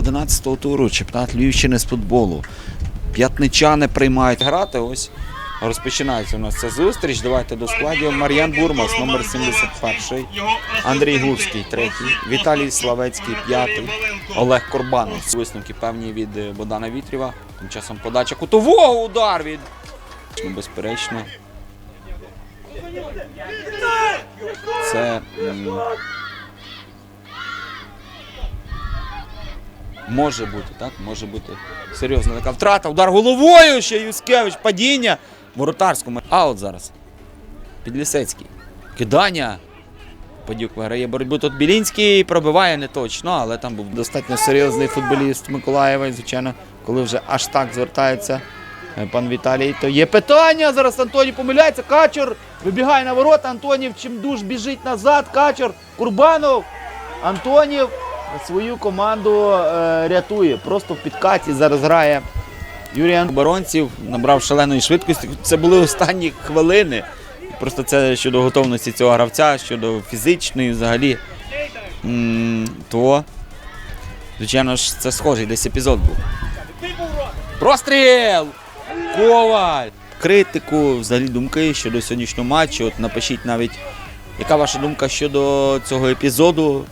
11-го туру чемпіонат Львівщини з футболу. П'ятничани приймають грати. Ось розпочинається у нас ця зустріч. Давайте до складів. Мар'ян Бурмас, номер 71. Андрій Гурський, третій. Віталій Славецький, п'ятий. Олег Корбанов. Висновки певні від е, Богдана Вітрєва. Тим часом подача кутового удар від. Ну, Безперечно. Це. Може бути, так? Може бути серйозна така втрата. Удар головою ще Юскевич, падіння. Воротарському. Аут зараз. Підлісецький. Кидання. Падюк виграє боротьбу. Тут Білінський пробиває не точно, але там був достатньо серйозний футболіст Миколаєва. Звичайно, коли вже аж так звертається е, пан Віталій, то є питання. Зараз Антоній помиляється. Качур вибігає на ворота. Антонів чимдуж біжить назад. Качур, Курбанов. Антонів свою команду е, рятує. Просто в підкаті зараз грає Юрій оборонців, набрав шаленої швидкості. Це були останні хвилини. Просто це щодо готовності цього гравця, щодо фізичної взагалі. То, звичайно ж, це схожий десь епізод був. Простріл! Коваль! Критику, взагалі думки щодо сьогоднішнього матчу. От напишіть навіть, яка ваша думка щодо цього епізоду.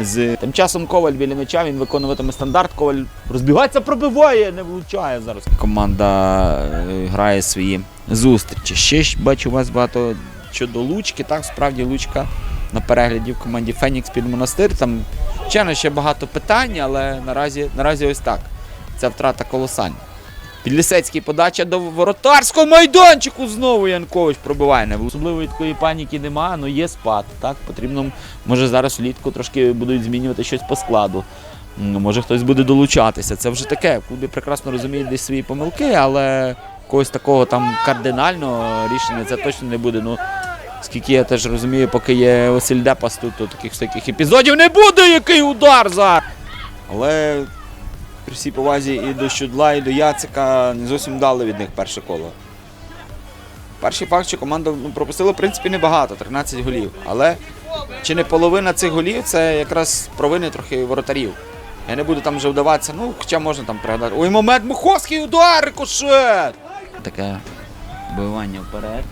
З тим часом Коваль біля м'яча, він виконуватиме стандарт. Коваль розбігається, пробиває, не влучає зараз. Команда е, грає свої зустрічі. Ще ж бачу у вас багато щодо Лучки. Так, справді Лучка на перегляді в команді Фенікс під монастир. Там звичайно, ще багато питань, але наразі, наразі ось так. Ця втрата колосальна. Підлісецький подача до воротарського майданчику знову Янкович пробиває. Не особливої такої паніки немає, але є спад. Так, потрібно, може зараз влітку трошки будуть змінювати щось по складу. Може хтось буде долучатися. Це вже таке. Клуби прекрасно розуміють десь свої помилки, але когось такого там кардинального рішення це точно не буде. Ну, скільки я теж розумію, поки є Василь Депас тут, то таких всяких епізодів не буде, який удар зараз. Але при всій повазі і до Щудла, і до Яцика не зовсім дали від них перше коло. Перший факт, що команда ну, пропустила, в принципі, небагато, 13 голів. Але чи не половина цих голів це якраз провини трохи воротарів. Я не буду там вже вдаватися, ну, хоча можна там пригадати. Ой, момент, Муховський удар, рикошет! Таке вбивання вперед.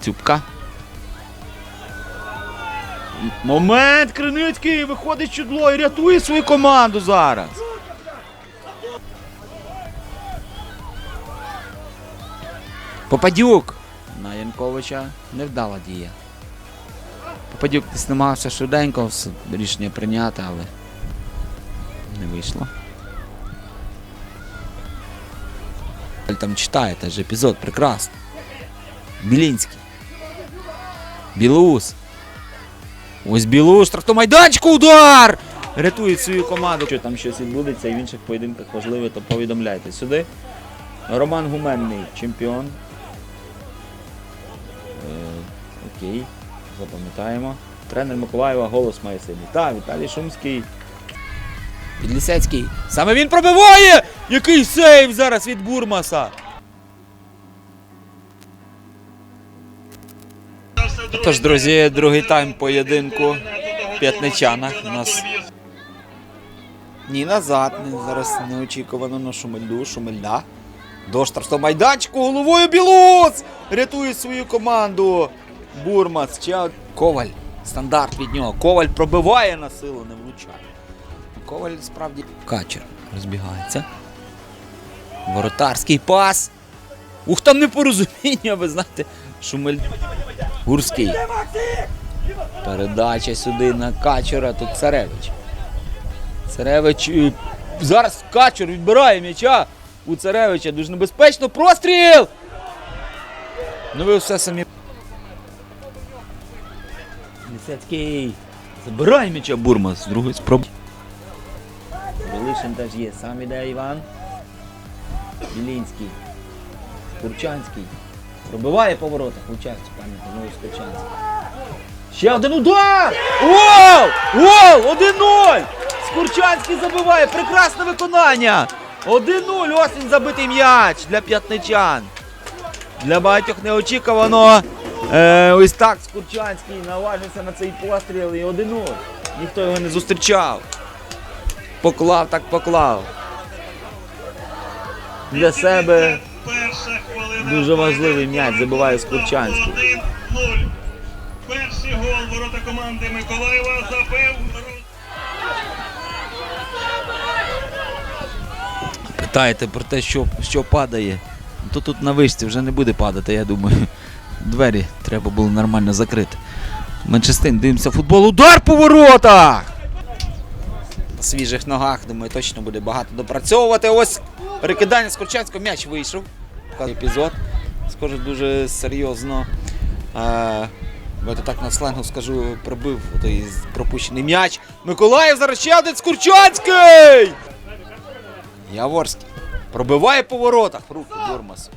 Цюбка. Момент! Криницький виходить чудло і рятує свою команду зараз. Попадюк на Янковича невдала дія. Попадюк намагався швиденько рішення прийняти, але не вийшло. Там читає теж епізод, прекрасно. Білінський. Білоус. Ось Білоус, штрафмайданчику удар! Рятує свою команду. Якщо там щось відбудеться і в інших поєдинках важливе, то повідомляйте сюди. Роман Гуменний, чемпіон. Е, окей, запам'ятаємо. Тренер Миколаєва голос має сильний. Так, Віталій Шумський. Підлісецький. Саме він пробиває! Який сейв зараз від Бурмаса! Тож, друзі, другий тайм поєдинку в п'ятничанах. У нас ні назад, зараз неочікувано на Шумельду, Шумельда. До штрафного майданчику головою Білус! Рятує свою команду. Бурмас. Ще Коваль. Стандарт від нього. Коваль пробиває на силу, не влучає. Коваль справді. Качер розбігається. Воротарський пас. Ух, там непорозуміння, ви знаєте. Шумель. Гурський. Передача сюди на Качера. Тут Царевич. Царевич. е, Зараз Качер відбирає м'яча у Царевича. Дуже небезпечно. Простріл! Ну ви все самі. Лісецький. Забирає м'яча Бурмас. З другої спроби. Білишин теж є. Сам іде Іван. Білінський. Курчанський. Пробиває по воротах. Лучанський, пам'ятаю, знову Скурчанський. Ще один удар! Гол! Гол! 1-0! Скурчанський забиває. Прекрасне виконання! 1-0. Ось він забитий м'яч для п'ятничан. Для багатьох неочікувано. Е, ось так Скурчанський наважився на цей постріл і один нуль. Ніхто його не зустрічав. Поклав, так поклав. Для себе дуже важливий м'яч забиває Скурчанський. 1-0. Перший гол ворота команди Миколаєва забив питаєте про те, що, що падає. То тут на вишці вже не буде падати, я думаю. Двері треба було нормально закрити. Манчестин, дивимося футбол. Удар по воротах! На свіжих ногах, думаю, точно буде багато допрацьовувати. Ось перекидання з Корчанського м'яч вийшов. Епізод. Схоже, дуже серйозно. Е, Давайте так на сленгу скажу, пробив той пропущений м'яч. Миколаїв зараз Скурчанський! Яворський. Пробиває по воротах. Руки Бурмас.